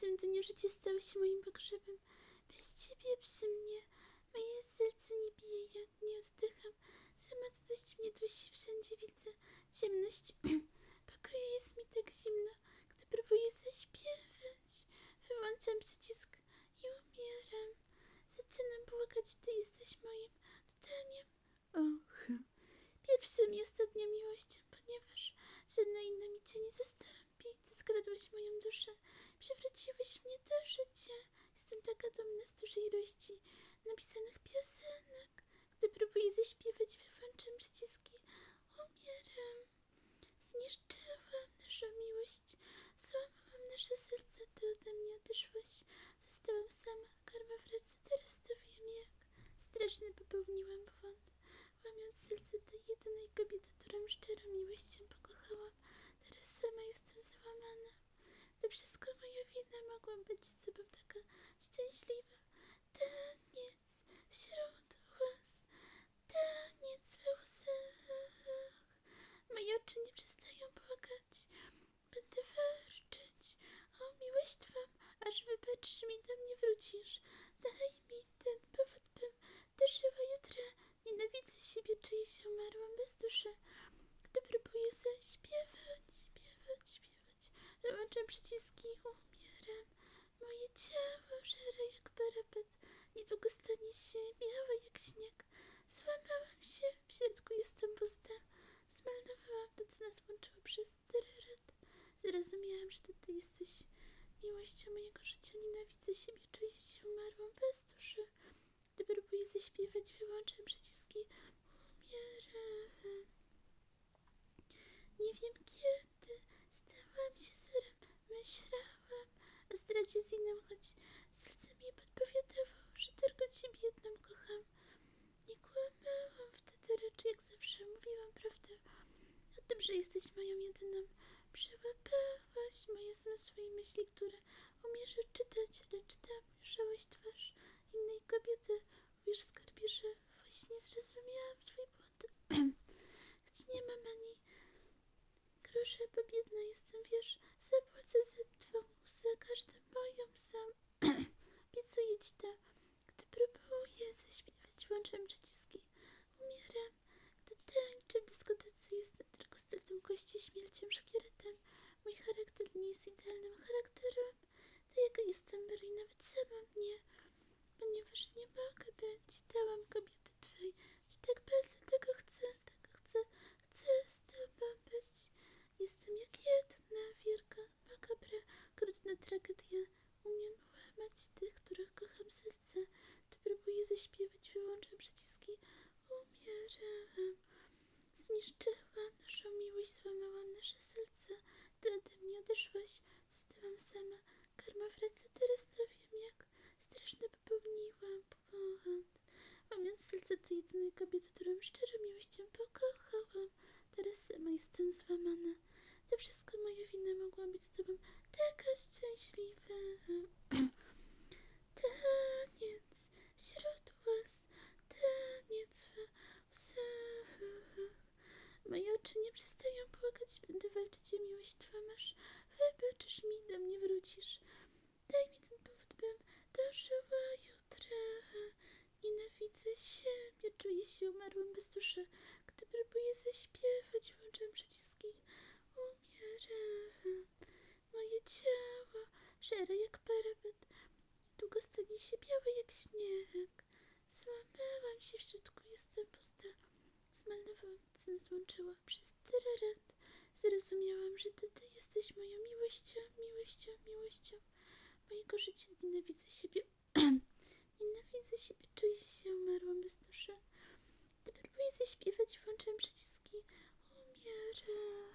tym dniu życie stało się moim pogrzebem. Bez ciebie przy mnie. Moje serce nie bije, ja nie oddycham. Samotność mnie dusi, wszędzie widzę ciemność. Pokoju jest mi tak zimno, gdy próbuję zaśpiewać. Wyłączam przycisk i umieram. Zaczynam błagać, ty jesteś moim oddaniem. Och, pierwszą i ostatnią miłością, ponieważ żadna inna mi cię nie zastąpi. Ty skradłeś moją duszę, przywróciłeś mnie do życia. Jestem taka dumna z dużej ilości napisanych piosenek. Gdy próbuję zaśpiewać, wyłączam przyciski. Umieram. Zniszczyłam naszą miłość. Złamałam nasze serce, ty ode mnie odeszłaś. Zostałam sama, karma wraca, teraz to wiem jak. Straszny popełniłam błąd. Łamiąc serce tej jedynej kobiety, którą szczerą miłością pokochałam. Teraz sama jestem załamana. Wina, mogłam być z tobą taka szczęśliwa. Taniec wśród łez, taniec we łzach. Moje oczy nie przestają płakać. Będę warczyć o miłość Twą, aż wybaczysz mi do mnie wrócisz. Daj mi ten powód, bym dożyła jutra. Nienawidzę siebie, się umarłam bez duszy. Gdy próbuję zaśpiewać, śpiewać, śpiewać, wyłączam przyciski, Moje ciało żera jak parapet, niedługo stanie się białe jak śnieg. Złamałam się, w środku jestem pusta. Zmarnowałam to, co nas łączyło przez tyle lat. Zrozumiałam, że to ty jesteś miłością mojego życia. Nienawidzę siebie, czuję się umarłą bez duszy. Gdy próbuję zaśpiewać, wyłączam przyciski. Umieram. Nie wiem kiedy stałam się zerem. Myślałam zdradzie z innym, choć serce mi podpowiadało, że tylko ciebie jedną kocham. Nie kłamałam wtedy, raczej jak zawsze mówiłam prawdę. O tym, że jesteś moją jedyną. Przełapałaś moje zmysły i myśli, które umiesz czytać, lecz tam ujrzałeś twarz innej kobiety. Uwierz skarbie, że właśnie zrozumiałam swój błąd. Choć nie mam ani grosza, bo biedna jestem, wiesz, zapłacę za twą za każdą moją łzą. Obiecuję ci to. Gdy próbuję zaśpiewać, włączam przyciski. Umieram. Gdy tańczę w dyskotece, jestem tylko stertą kości, śmiercią, szkieletem. Mój charakter nie jest idealnym charakterem. To jaka jestem, Mary, nawet sama mnie. Ponieważ nie mogę być, dałam kobiety twej. Ci tak bardzo chcę, chcę z tobą być. Jestem jak jedna wielka, makabra, okrutna tragedia. Umiem łamać tych, których kocham serce. Gdy próbuję zaśpiewać, wyłączam przyciski. Umieram. Zniszczyłam naszą miłość, złamałam nasze serce. Ty ode mnie odeszłaś, stałam sama. Karma wraca, teraz to wiem jak. Straszny popełniłam błąd. Łamiąc serce tej jedynej kobiety, którą szczerą miłością pokochałam. Teraz sama jestem złamana. To wszystko moja wina mogła być z tobą taka szczęśliwa. Taniec wśród taniec we łzach. Moje oczy nie przestają płakać, będę walczyć o miłość Twą, aż wybaczysz mi, do mnie wrócisz. Daj mi ten powód, bym dożyła jutra. Nienawidzę siebie, czuję się umarłym bez duszy. Gdy próbuję zaśpiewać, włączam przyciski. Umieram. Moje ciało szare jak parapet. Długo stanie się białe jak śnieg się w środku jestem pusta. Zmeldowałam ceny złączyła przez tyryret. Zrozumiałam, że to ty jesteś moją miłością, miłością, miłością mojego życia. Nienawidzę siebie. Nienawidzę siebie, czuję się umarłą bez duszy. Gdy próbuję zaśpiewać, włączam przyciski. Umieram.